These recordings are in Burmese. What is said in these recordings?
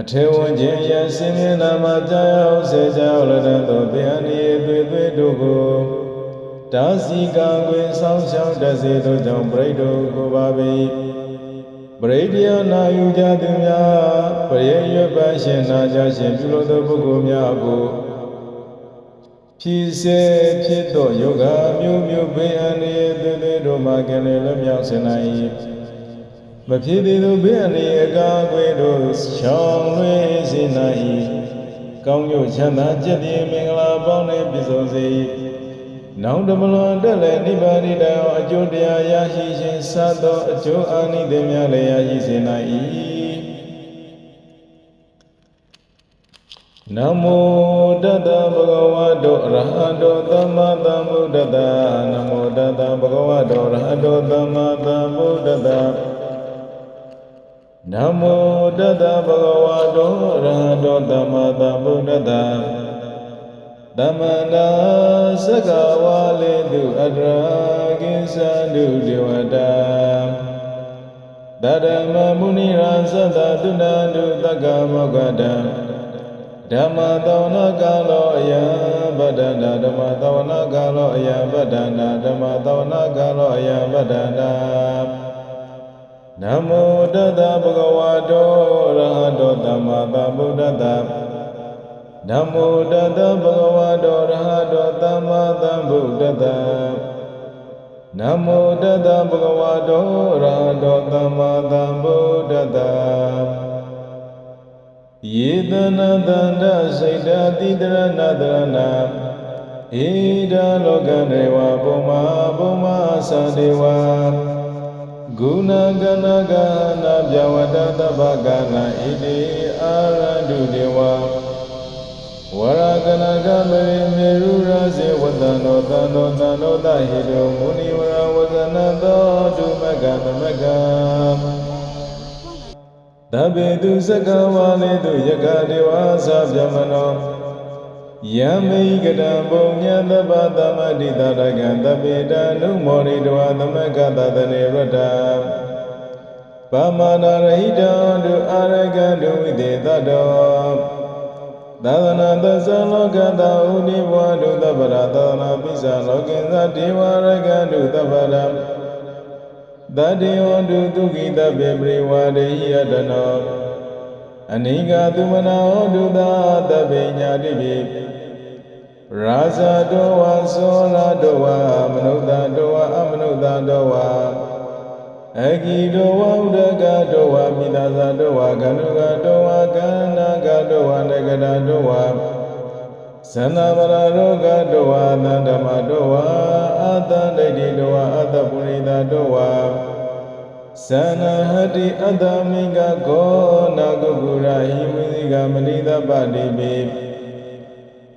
အထေဝခြင်းယစင်မြနာမှာကြာရောက်စေကြောင်းလတန်သောဘေအနိယေသွေသွေတို့ကိုတာစီကံခွင်ဆောင်းရှောင်းတစေတို့ကြောင့်ပြိတ္တုကိုပါပေပရိဒယနာယူကြသူများပရိရွတ်ပန်းရှင်နာကြရှင်ပြုလို့သောပုဂ္ဂိုလ်များကိုဖြစ်စေဖြစ်သောယောဂမျိုးမျိုးဘေးအန္တရာယ်သွေသွေတို့မှာကလည်းလွတ်မြောက်စေနိုင်၏ မဖြစ်သေးသောဘေးအန္တရာယ်အကာအကွယ်တို့ရှောင်လွှဲစေနိုင်၏ကောင်းကျိုးချမ်းသာကြည်တည်မင်္ဂလာပေါင်းနဲ့ပြည့်စုံစေ၏နောင်တမလွန်တက်လည်းနိဗ္ဗာန်တည်းအောင်အကျိုးတရားရရှိခြင်းစသောအကျိုးအာနိသင်များလည်းရရှိစေနိုင်၏နမောတတဗုဒ္ဓဝါတောအရဟတောသမ္မာသမ္ဗုဒ္ဓတ္တနမောတတဗုဒ္ဓဝါတောအရဟတောသမ္မာသမ္ဗုဒ္ဓတ္တ နမောတတဗုဒ္ဓဝါတောအရဟတောသမ္မာသမ္ဗုဒ္ဓတ္တသမန္တာသက္ကဝါလေတုအတရာကိသန္တုဒေဝတာတတမမုနိရာသတ္တတုဏ္ဍုတက္ကမောဂတံဓမ္မသောနာကာလောအယံဗဒ္ဒနာဓမ္မသောနာကာလောအယံဗဒ္ဒနာဓမ္မသောနာကာလောအယံဗဒ္ဒနာ နမောတတဗုဒ္ဓဝါတောရဟတောသမ္မာသမ္ဗုဒ္ဓတ္တနမောတတဗုဒ္ဓဝါတောရဟတောသမ္မာသမ္ဗုဒ္ဓတ္တနမောတတဗုဒ္ဓဝါတောရဟတောသမ္မာသမ္ဗုဒ္ဓတ္တယေတနာတန္တစိတ်တတိတရဏတရဏဣဒလောကဒေဝဘုံမာဘုံမာသဒေဝ ဂုဏကနကနာပြဝတ္တတဗ္ဗကနာဣတိအာရန္တုဒေဝဝရကနကမေမေရုရစေဝတ္တနောတန္တောတန္တောတဟိတောမုနိဝရဝဇနတောဒုမကသမကတဗ္ဗေတုသကဝါလေတုယကဒေဝသဗ္ဗမနော ယမိကတံပုံညတပသမတိတရကံတပိတနုမောရိတဝသမကတတနေရတ္တပမာဒရဟိတံဒုအာရကံဒုဝိသေတတောသာသနာသဇလောကတဥနိဘဝဒုသဗ္ဗရာသာသနာပိစ္ဆာလောကိသဒေဝရကံဒုသဗ္ဗရာတတေဝန္တုဒုက္ခိတပေပရိဝါဒေဟိယတနောအနိကသုမနာဟောဒုသာတပေညာတိပိ ရာဇတောဝါသောလာတောဝါမနုဿတောဝါအမနုဿတောဝါအဂိတောဝါဥဒကတောဝါမိသားဇတောဝါကန္နုကတောဝါကန္နာကတောဝါနဂရတောဝါသန္နာပရရောဂတောဝါသန္ဓမတောဝါအတန္တိတိတောဝါအတ္တပုရိသတောဝါသန္နာဟတိအတ္တမိကကောနာကုကုရာဟိဝိဇိကမနိသပတိပိ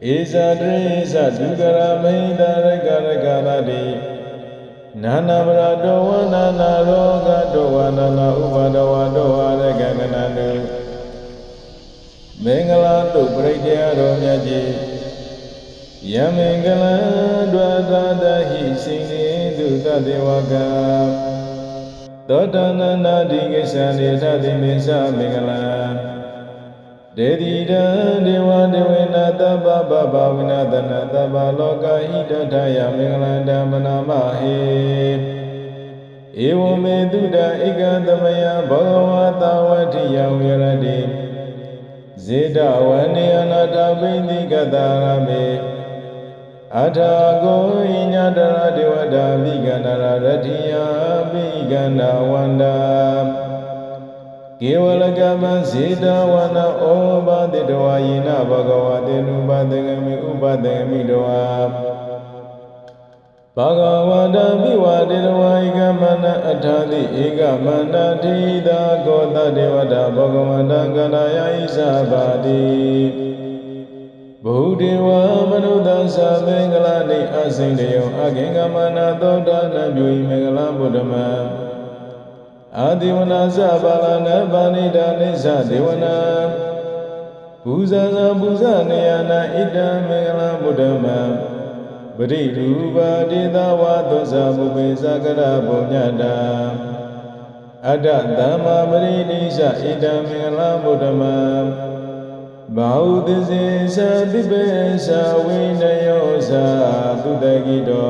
ဧဇာတရိဇဒုက္ကရမိန္ဒရကရကရတိနာနာပရတောဝနာနာရောဂတောဝနာနာဥပါဒဝတောဝရကကနတုမင်္ဂလာတုပရိတယတော်မြတ်ကြီးယမင်္ဂလံဒွါဒတဟိစိနေတုတတေဝကသောတနနာတိကိစ္ဆန္တိသတိမေသမင်္ဂလံ ဒေတိတံဒေဝဒေဝေနသဗ္ဗဗဗဝိနသနသဗ္ဗလောကဟိတထယမင်္ဂလံဓမ္မနာမဟေဧဝမေတုတဧကသမယဘောဂဝတာဝတိယဝေရတိဇေတဝနေအနာတပိတိကတာရမေအထာကိုဣညာတရဒေဝတာမိကန္တရရတိယမိကန္တဝန္တာ ကေဝလကမံစေတဝနာဩဘာတိတဝါယိနဘဂဝတေနုပတေဂမိဥပတေဂမိတောဘဂဝန္တမိဝတေတဝါဧကမန္တအထာတိဧကမန္တတိတာကောတဒေဝတာဘဂဝန္တကန္တယဣသဘာတိဘုဒ္ဓေဝမနုဿသမင်္ဂလာနေအစိန်တယောအခင်ကမနာသောတာနပြုဤမင်္ဂလာဗုဒ္ဓမံ အာဒီဝနာသဘာလနာဗာဏိတာနိသဒေဝနာပူဇာဇာပူဇာနေယနာဣတံမင်္ဂလာဗုဒ္ဓမံပရိရူပါတိသဝါသောဇာမုပေသကရပုညတာအတ္တသမ္မာပရိနိစ္စဣတံမင်္ဂလာဗုဒ္ဓမံဘာဟုသစ္စေသတိပေသဝိနယောသသုတကိတော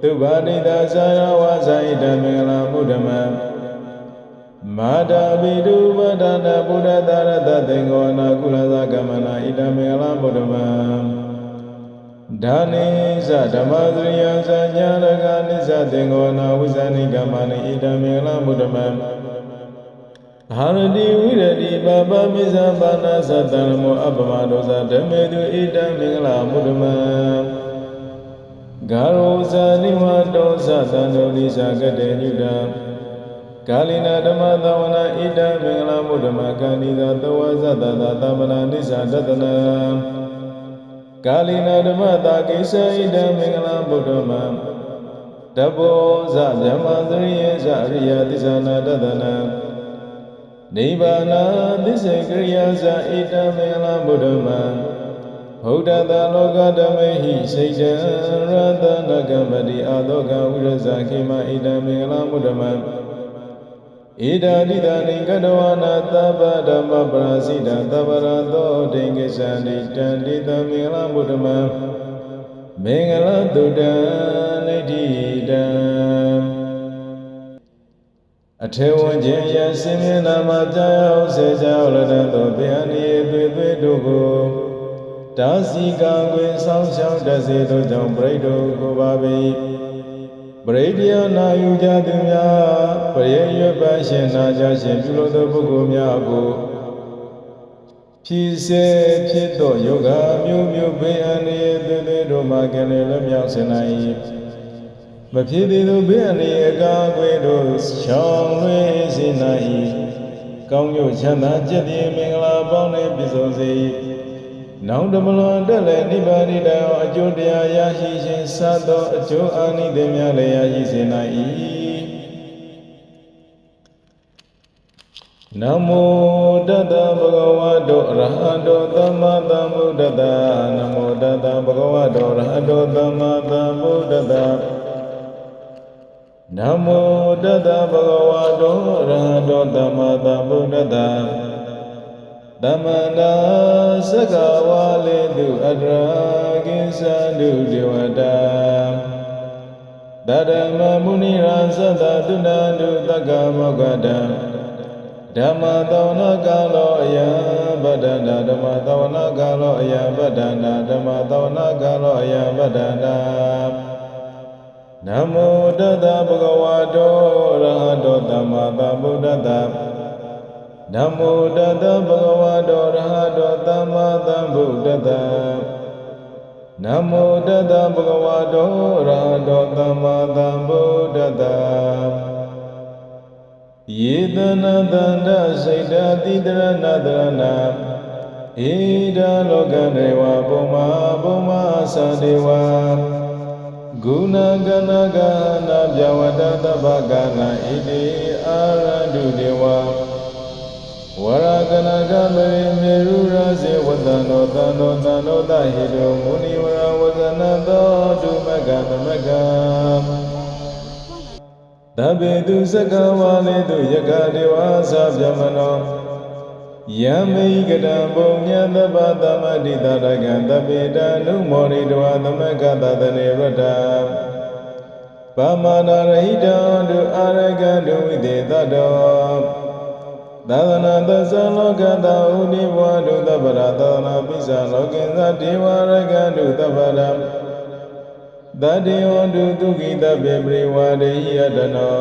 သုဘာတိတာဇာယဝါဇာဣတံမင်္ဂလာဗုဒ္ဓမံ မာတာပိတုပဒနာဘုဒ္ဓတာရတသင်္ကောနာကုလသကမ္မနာဣတံမင်္ဂလာဗုဒ္ဓမံဒါနိသဓမ္မစရိယသညာရကနိသသင်္ကောနာဝိဇာနိကမ္မနိဣတံမင်္ဂလာဗုဒ္ဓမံဟာရတိဝိရတိပပမိဇာပါဏသတံမောအပ္ပမဒောဇဓမ္မေတုဣတံမင်္ဂလာဗုဒ္ဓမံဂါရောဇာနိဝတောသသံဃောနိသကတေညုတံကာလိနာဓမ္မသဝနာဣတံမင်္ဂလာဗုဒ္ဓမကဏိသာသဝဇတတသမဏနိသတတနံကာလိနာဓမ္မတာကိစ္စဣတံ Kalina dhamma dhavana ida mingla mudama kanida tawa zadada dhamana nisa dadana. Kalina dhamma dhakisa ida mingla mudama Dabo za jama zariya zariya tisana dadana. Nibbana disekriya za ida mingla mudama. Hodada loga damehi seja radha nagamadi adoga urasa kima ida mingla mudama. ဣတံမင်္ဂလာဗုဒ္ဓမဣဒာတိတနိကတဝနာသဗ္ဗဓမ္မပရာစိတသဗ္ဗရသောဒိင်္ဂသန္တိတံတိတမင်္ဂလာဗုဒ္ဓမံမင်္ဂလာတုတံနိဋ္ဌိတံအထေဝခြင်းယစင်မြနာမကြာရောက်စေကြောလတန်သောဗျာနိသွေသွေတို့ကိုတာစီကံခွင်ဆောင်းရှောင်းတစေသောကြောင့်ပြိတ္တုကိုပါပေ ပရိဒယနာယူကြသူများပရိရွတ်ပရှင်နာကြရှင်ပြုလို့သောပုဂ္ဂိုလ်များကိုဖြစ်စေဖြစ်သောယောဂမျိုးမျိုးဘေးအန္တရာယ်တွေတွေတို့မှကလည်းလွမြောက်စေနိုင်၏မဖြစ်သေးသောဘေးအန္တရာယ်အကာအကွယ်တို့ချောင်းလွှဲစေနိုင်၏ကောင်းကျိုးချမ်းသာကြည်ပြင်းမင်္ဂလာပေါင်းနဲ့ပြည့်စုံစေ၏ နောင်တမလွန်တက်လည်းနိဗ္ဗာန်တည်းအောင်အကျိုးတရားရရှိခြင်းစသောအကျိုးအာနိသင်များလည်းရရှိစေနိုင်၏နမောတတဗုဒ္ဓဝါတောအရဟတောသမ္မာသမ္ဗုဒ္ဓတနမောတတဗုဒ္ဓဝါတောအရဟတောသမ္မာသမ္ဗုဒ္ဓတနမောတတဗုဒ္ဓဝါတောအရဟတောသမ္မာသမ္ဗုဒ္ဓတ သမန္တာသက္ကဝါလေတုအတရာကိသန္တုဒေဝတာတရမမုနိရာသတ္တတုဏန္တုတက္ကမောဂတံဓမ္မသောနာကာလောအယံဗဒ္ဒနာဓမ္မသောနာကာလောအယံဗဒ္ဒနာဓမ္မသောနာကာလောအယံဗဒ္ဒနာနမောတတဗုဒ္ဓဝါတောရဟတောသမ္မာသမ္ဗုဒ္ဓတ္တ နမောတတဗုဒ္ဓဝါတောရဟတောသမ္မာသမ္ဗုဒ္ဓတ္တနမောတတဗုဒ္ဓဝါတောရဟတောသမ္မာသမ္ဗုဒ္ဓတ္တယေတနာတန္တစိတ်တတိတရဏတရဏဣဒာလောကဒေဝဘုံမာဘုံမာသဒေဝဂုဏကနကနာပြဝတ္တဗကနာဣတိအာရတုဒေဝဝရ ကနကမေမေရုရစေဝတ္တနောတန္တောတန္တောတဟိတောမုနိဝရဝဇနတောဒုမကသမကတဗေတုစကဝါလေတုယကဒေဝသဗြဟ္မနောယံမေကတံဘုံညတပသမတိတရကံတပေတံနုမောရိတဝသမကတတနေရတပမာနာရဟိတံဒုအာရကံဒုဝိတေတတော သာသနာသဇလောကတာဥနိဘဝဒုသဗ္ဗရာသာသနာပိစ္ဆာလောကိသဒေဝရကံဒုသဗ္ဗရာတတေဝန္တုဒုက္ခိတပေပရိဝါဒေယတနော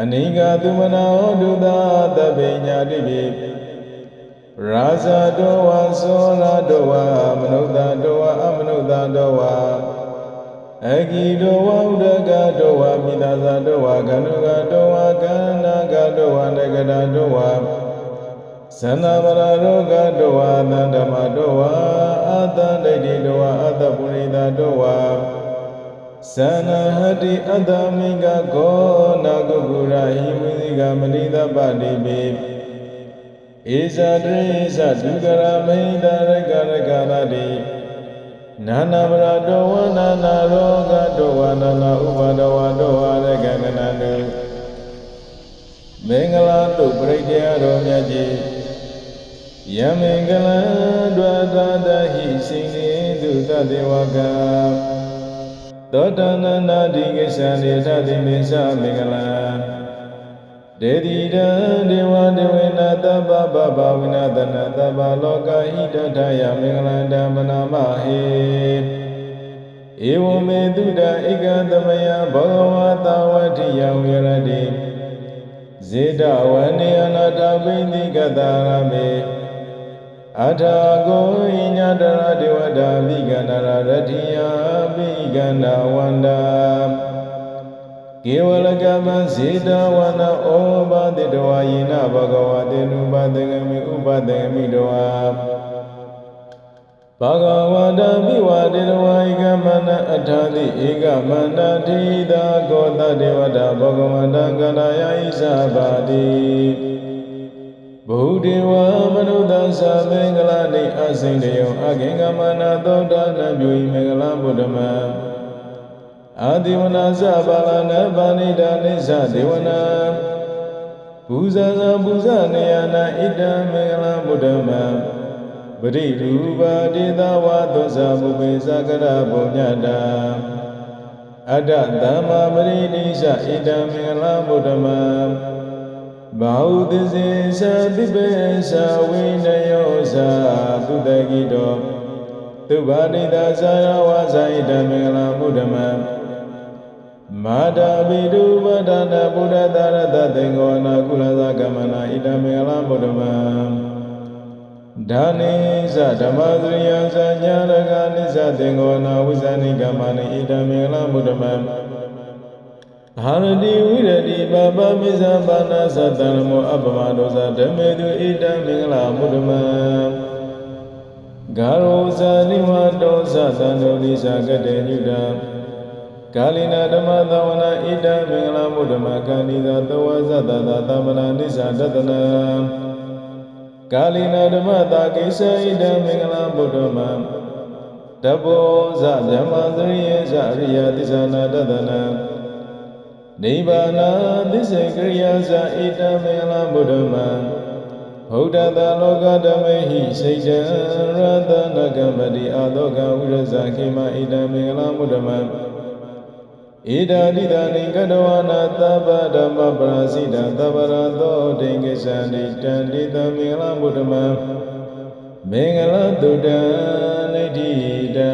အနိကသုမနာဟောတုသာတပိညာတိပိရာဇတောဝါသောလာတောဝါမနုဿတောဝါအမနုဿတောဝါ အဂိတောဝါဥဒကတောဝါမိသာဇတောဝါကနုကတောဝါကန္နာကတောဝါနဂဒတောဝါသန္နာမရရောဂတောဝါသန္ဓမတောဝါအတ္တဒိဋ္ဌိတောဝါအတ္တပုရိသတောဝါသနဟတိအတ္တမိကကောနာကုကုရာဟိဝိဇိကမဏိတပတိပိဧဇာတရိဇဒုကရမိတရကရကရတိ နာနာပရတောဝနာနာရောဂတောဝနာနာဥပါဒဝတောဝရကန္နနတုမင်္ဂလာတုပရိတရားတော်မြတ်ကြီးယမင်္ဂလံဒွါတာတဟိစိနေတုတတေဝကသောတနနာတိကိစ္ဆာနေထတိမေသမင်္ဂလံ ဒေတိတံဒေဝဒေဝေနသဗ္ဗဗဗဝိနာသနသဗ္ဗလောကဟိတထယမင်္ဂလံဓမ္မနာမဟေဧဝမေတုတံဧကသမယဘောဂဝတာဝတိယဝေရတိဇေတဝနေအနာတပိဋိကတာရမေအထာကိုဣညာတရဒေဝတာမိကန္တရရတိယမိကန္တဝန္တာ ကေဝလကမံဇေတဝနာဩဘာတိတဝယေနဘဂဝတေနုပတဂမိဥပတဂမိတဝါဘဂဝန္တမိဝတေတဝဧကမန္တအထာတိဧကမန္တတိသာကောတဒေဝတာဘဂဝန္တကန္တယဣဇဘာတိဘုဒေဝမနုဿသမင်္ဂလာတိအစိန်တယောအဂင်္ဂမနာသောတာနပြုဤမင်္ဂလာဗုဒ္ဓမံ အာတိဝနာသဘာလနဗာဏိတာနိသဒေဝနာပူဇာဇာပူဇာနေယနာဣတံမင်္ဂလာဗုဒ္ဓမံပရိရူပါတိသဝါသောဇာပုပေသကရပုညတာအတ္တသမ္မာပရိနိစ္စဣတံမင်္ဂလာဗုဒ္ဓမံဘာဟုသစေသတိပေသဝိနယောဇာသူတကိတောသူဘာတိတာဇာယဝါဇာဣတမင်္ဂလာဗုဒ္ဓမံ မာတာပိတုပဒနာဗုဒ္ဓတာရတသင်္ကောနာကုလသကမနာဣတမင်္ဂလာဗုဒ္ဓမံဒါနိသဓမ္မသရိယသညာရကနိသသင်္ကောနာဝိဇာနိကမနိဣတမင်္ဂလာဗုဒ္ဓမံဟာရတိဝိရတိပပမိဇာပါဏသတံမောအပမဒောဇဓမ္မေတုဣတံမင်္ဂလာမုဒ္ဓမံဂါရောဇာနိဝတောဇသံတောနိသကတေညုတံ ကာလိနာဓမ္မသဝနာဣတံမင်္ဂလာမုဒ္ဓမကန္နိသာသဝဇတတသမနာနိသတတနာကာလိနာဓမ္မတာကိစ္စဣတံမင်္ဂလာမုဒ္ဓမတဘောဇဗြဟ္မာသရိယေဇအရိယသစ္ဆနာတတနာနိဗ္ဗာနသစ္စေကရိယာဇာဣတမေလဗုဒ္ဓမံဘုဒ္ဓတာလောကဓမ္မေဟိစိတ်တံရတနကမတိအာသောကဝိရဇာခေမဣတမေလဗုဒ္ဓမံ ဣဒာတိတာနိကတဝနာသဗ္ဗဓမ္မပရာစိတသဗ္ဗရသောတိင်္ဂစ္ဆန္တိတံတိတမေလဗုဒ္ဓမံမင်္ဂလတုတံနိဋ္ဌိတံ